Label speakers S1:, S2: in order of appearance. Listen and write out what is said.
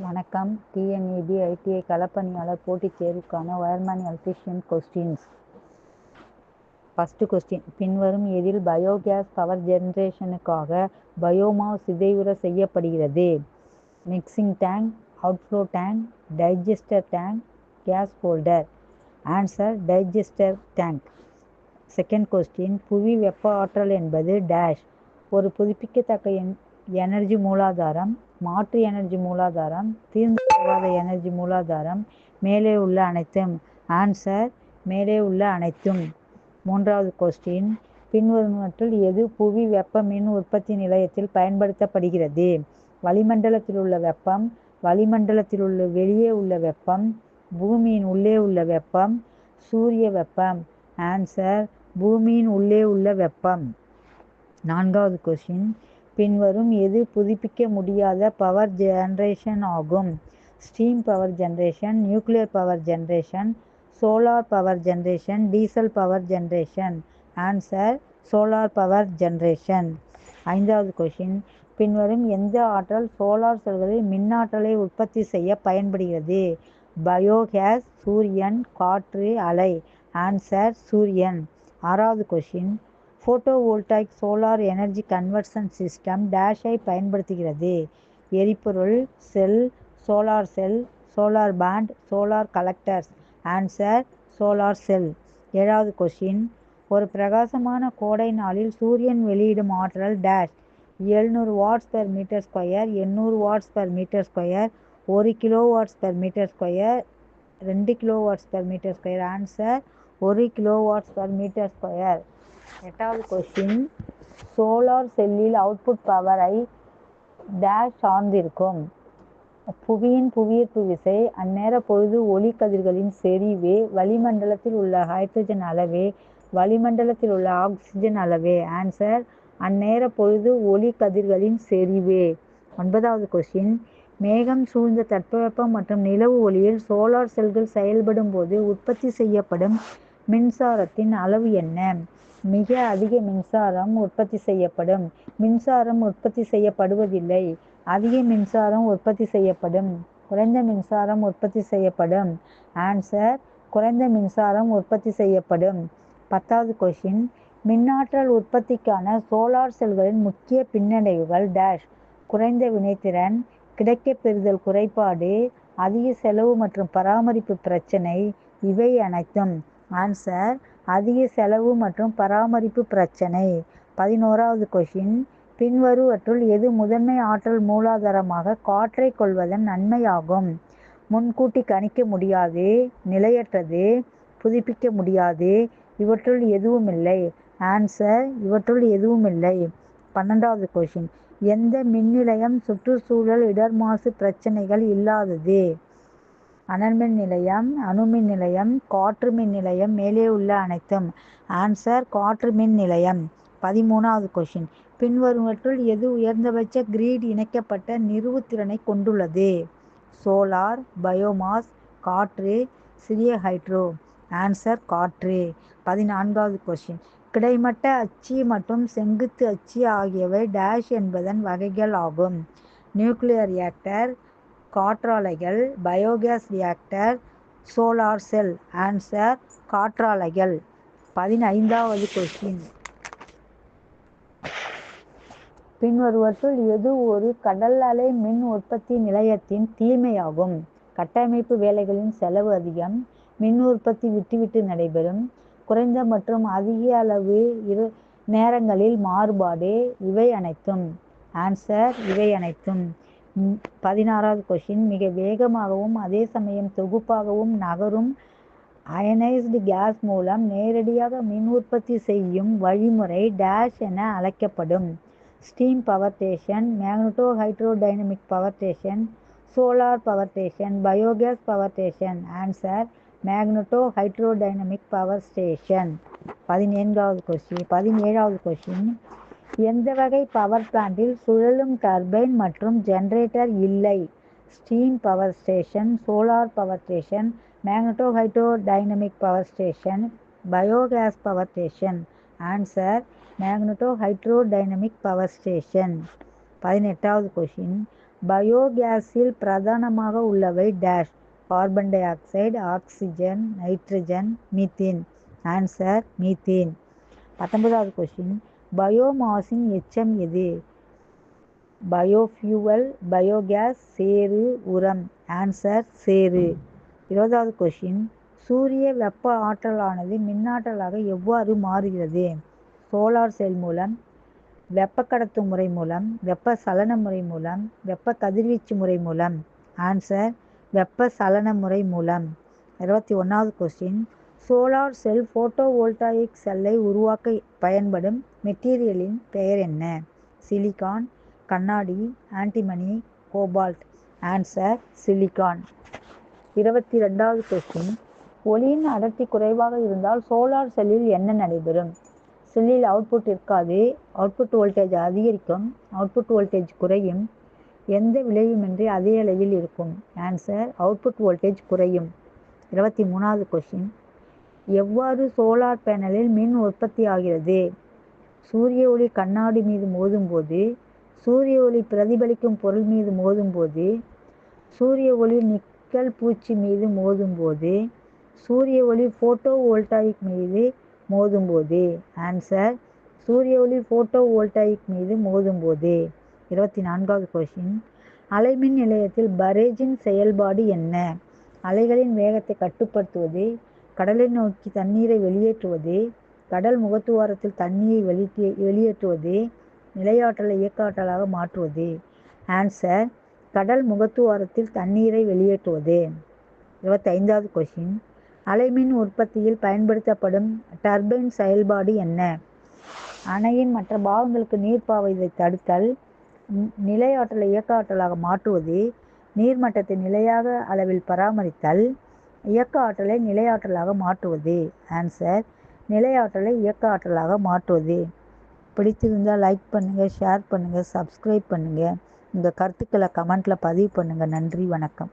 S1: வணக்கம். TNEB ITI களப்பணியாளர் போட்டித் தேர்வுக்கான wireman electrician questions. First question பின்வரும் எதில் பயோகேஸ் பவர் ஜென்ரேஷனுக்காக பயோமா சிதைவுற செய்யப்படுகிறது? Mixing tank outflow tank digester tank gas holder answer digester tank. Second question புவி வெப்ப ஆற்றல் என்பது டேஷ் ஒரு புதுப்பிக்கத்தக்க என் எனர்ஜி மூலாதாரம் மாற்று எனர்ஜி மூலாதாரம் தீர்ந்து போகாத எனர்ஜி மூலாதாரம் மேலே உள்ள அனைத்தும். ஆன்சர் மேலே உள்ள அனைத்தும். மூன்றாவது கொஸ்டின் பின்வருவனவற்றில் எது புவி வெப்ப மின் உற்பத்தி நிலையத்தில் பயன்படுத்தப்படுகிறது? வளிமண்டலத்தில் உள்ள வெப்பம் வளிமண்டலத்தில் உள்ள வெளியே உள்ள வெப்பம் பூமியின் உள்ளே உள்ள வெப்பம் சூரிய வெப்பம். ஆன்சர் பூமியின் உள்ளே உள்ள வெப்பம். நான்காவது கொஸ்டின் பின்வரும் எது புதுப்பிக்க முடியாத பவர் ஜெனரேஷன் ஆகும்? Steam power generation nuclear power generation solar power generation diesel power generation answer solar power generation ஐந்தாவது கொஷின் பின்வரும் எந்த ஆற்றல் சோலார் செல்களில் மின்னாற்றலை உற்பத்தி செய்ய பயன்படுகிறது? பயோகேஸ் சூரியன் காற்று அலை. ஆன்சர் சூரியன். ஆறாவது question photovoltaic solar energy conversion system டேஷை பயன்படுத்துகிறது. எரிபொருள் cell solar cell solar pond solar collectors. Answer solar cell. ஏழாவது கொஷின் ஒரு பிரகாசமான கோடை நாளில் சூரியன் வெளியிடும் ஆற்றல் டேஷ். எழுநூறு வாட்ஸ் பெர் மீட்டர் ஸ்கொயர் எண்ணூறு வாட்ஸ் பெர் மீட்டர் ஸ்கொயர் ஒரு kilo watts per metre square ரெண்டு kilo watts per metre square answer ஒரு kilo watts per metre square எட்டாவது கொஸ்டின் சோலார் செல்லில் அவுட்புட் பவரை டேஷ் சார்ந்திருக்கும் புவியின் புவியீர்ப்பு விசை அந்நேர பொழுது ஒளி கதிர்களின் செறிவே வளிமண்டலத்தில் உள்ள ஹைட்ரஜன் அளவே வளிமண்டலத்தில் உள்ள ஆக்சிஜன் அளவே. ஆன்சர் அந்நேர பொழுது ஒளி கதிர்களின் செறிவே. ஒன்பதாவது கொஸ்டின் மேகம் சூழ்ந்த தட்பவெப்பம் மற்றும் நிலவு ஒளியில் சோலார் செல்கள் செயல்படும் போது உற்பத்தி செய்யப்படும் மின்சாரத்தின் அளவு என்ன? மிக அதிக மின்சாரம் உற்பத்தி செய்யப்படும். மின்சாரம் உற்பத்தி செய்யப்படுவதில்லை. அதிக மின்சாரம் உற்பத்தி செய்யப்படும். குறைந்த மின்சாரம் உற்பத்தி செய்யப்படும். ஆன்சர் குறைந்த மின்சாரம் உற்பத்தி செய்யப்படும். பத்தாவது கொஷின் மின்னாற்றல் உற்பத்திக்கான சோலார் செல்களின் முக்கிய பின்னடைவுகள் டேஷ் குறைந்த வினைத்திறன் கிடைக்கப்பெறுதல் குறைபாடு அதிக செலவு மற்றும் பராமரிப்பு பிரச்சனை இவை அனைத்தும். ஆன்சர் அதிக செலவு மற்றும் பராமரிப்பு பிரச்சனை. பதினோராவது கொஷின் பின்வருவற்றுள் எது முதன்மை ஆற்றல் மூலாதாரமாக காற்றை கொள்வதன் நன்மையாகும்? முன்கூட்டி கணிக்க முடியாது நிலையற்றது புதுப்பிக்க முடியாது இவற்றுள் எதுவும் இல்லை. ஆன்சர் இவற்றுள் எதுவும் இல்லை. பன்னெண்டாவது கொஷின் எந்த மின் நிலையம் சுற்றுச்சூழல் இடர் மாசு பிரச்சனைகள் இல்லாதது? அனல்மின் நிலையம் அணுமின் நிலையம் காற்று மின் நிலையம் மேலே உள்ள அனைத்தும். ஆன்சர் காற்று மின் நிலையம். பதிமூணாவது கொஷின் பின்வருவற்றுள் எது உயர்ந்தபட்ச கிரீட் இணைக்கப்பட்ட நிறுவுத்திறனை கொண்டுள்ளது? சோலார் பயோமாஸ் காற்று சிறிய ஹைட்ரோ ஆன்சர் காற்று. பதினான்காவது கொஷின் கிடைமட்ட அச்சு மற்றும் செங்குத்து அச்சு ஆகியவை டேஷ் என்பதன் வகைகள் ஆகும். Nuclear reactor காற்றாலைகள் biogas reactor solar cell answer காற்றாலைகள். பதினைந்தாவது கொஸ்டின் பின்வருவற்றுள் எது ஒரு கடல் அலை மின் உற்பத்தி நிலையத்தின் தீமையாகும்? கட்டமைப்பு வேலைகளின் செலவு அதிகம் மின் உற்பத்தி விட்டுவிட்டு நடைபெறும் குறைந்த மற்றும் அதிக அளவு இரு நேரங்களில் மாறுபாடு இவை அனைத்தும். ஆன்சர் இவை அனைத்தும். பதினாறாவது கொஷின் மிக வேகமாகவும் அதே சமயம் தொகுப்பாகவும் நகரும். அயனைஸ்டு கேஸ் மூலம் நேரடியாக மின் உற்பத்தி செய்யும் வழிமுறை டேஷ் என அழைக்கப்படும். Steam power station magnetohydrodynamic power station solar power station biogas power station answer magnetohydrodynamic power station பதினேழாவது கொஸ்டின் பதினேழாவது கொஸ்டின் எந்த வகை பவர் பிளான்ட்டில் சுழலும் டர்பைன் மற்றும் ஜெனரேட்டர் இல்லை? Steam power station solar power station magnetohydrodynamic power station biogas power station answer magnetohydrodynamic power station பதினெட்டாவது question பயோகேஸில் பிரதானமாக உள்ளவை dash carbon dioxide oxygen nitrogen methane answer methane பத்தொன்பதாவது கொஷின் பயோமாஸின் எச்சம் எது? பயோஃபியூவல் பயோகேஸ் சேறு உரம். ஆன்சர் சேறு இருபதாவது கொஷின் சூரிய வெப்ப ஆற்றலானது மின்னாற்றலாக எவ்வாறு மாறுகிறது? சோலார் செல் மூலம் வெப்ப கடத்து முறை மூலம் வெப்ப சலன முறை மூலம் வெப்ப கதிர்வீச்சு முறை மூலம். ஆன்சர் வெப்ப சலன முறை மூலம். இருபத்தி ஒன்றாவது question solar cell photovoltaic செல்லை உருவாக்க பயன்படும் மெட்டீரியலின் பெயர் என்ன? சிலிகான் கண்ணாடி ஆன்டிமணி கோபால்ட். Answer silicon. இருபத்தி ரெண்டாவது கொஸ்டின். ஒளியின் அடர்த்தி குறைவாக இருந்தால் சோலார் செல்லில் என்ன நடைபெறும்? செல்லில் அவுட்புட் இருக்காது. அவுட்புட் வோல்டேஜ் அதிகரிக்கும். அவுட்புட் வோல்டேஜ் குறையும். எந்த விளைவுமின்றி அதே அளவில் இருக்கும்? ஆன்சர் அவுட்புட் வோல்டேஜ் குறையும். இருபத்தி மூணாவது கொஸ்டின். எவ்வாறு சோலார் பேனலில் மின் உற்பத்தி ஆகிறது? சூரிய ஒளி கண்ணாடி மீது மோதும்போது சூரிய ஒளி பிரதிபலிக்கும் பொருள் மீது மோதும்போது சூரிய ஒளி நிக்கல் பூச்சி மீது மோதும்போது சூரிய ஒளி ஃபோட்டோ வோல்டாயிக் மீது மோதும்போது. ஆன்சர் சூரிய ஒளி ஃபோட்டோ வோல்டாயிக் மீது மோதும்போது. இருபத்தி நான்காவது கொஷின் அலைமின் நிலையத்தில் பரேஜின் செயல்பாடு என்ன? அலைகளின் வேகத்தை கட்டுப்படுத்துவது கடலை நோக்கி தண்ணீரை வெளியேற்றுவது கடல் முகத்துவாரத்தில் தண்ணீரை வெளியே வெளியேற்றுவது நிலையாற்றலை இயக்க ஆற்றலாக மாற்றுவது. ஆன்சர் கடல் முகத்துவாரத்தில் தண்ணீரை வெளியேற்றுவது. இருபத்தைந்தாவது கொஷின் அலைமின் உற்பத்தியில் பயன்படுத்தப்படும் டர்பைன் செயல்பாடு என்ன? அணையின் மற்ற பாகங்களுக்கு நீர் பாய்வதை தடுத்தல் நிலையாற்றலை இயக்க ஆற்றலாக மாற்றுவது நீர்மட்டத்தை நிலையாக அளவில் பராமரித்தல் இயக்க ஆற்றலை நிலையாற்றலாக மாற்றுவது. ஆன்சர் நிலையாற்றலை இயக்க ஆற்றலாக மாற்றுவது. பிடிச்சிருந்தால் லைக் பண்ணுங்கள் ஷேர் பண்ணுங்கள் சப்ஸ்கிரைப் பண்ணுங்கள் உங்கள் கருத்துக்களை கமெண்ட்டில் பதிவு பண்ணுங்கள் நன்றி வணக்கம்.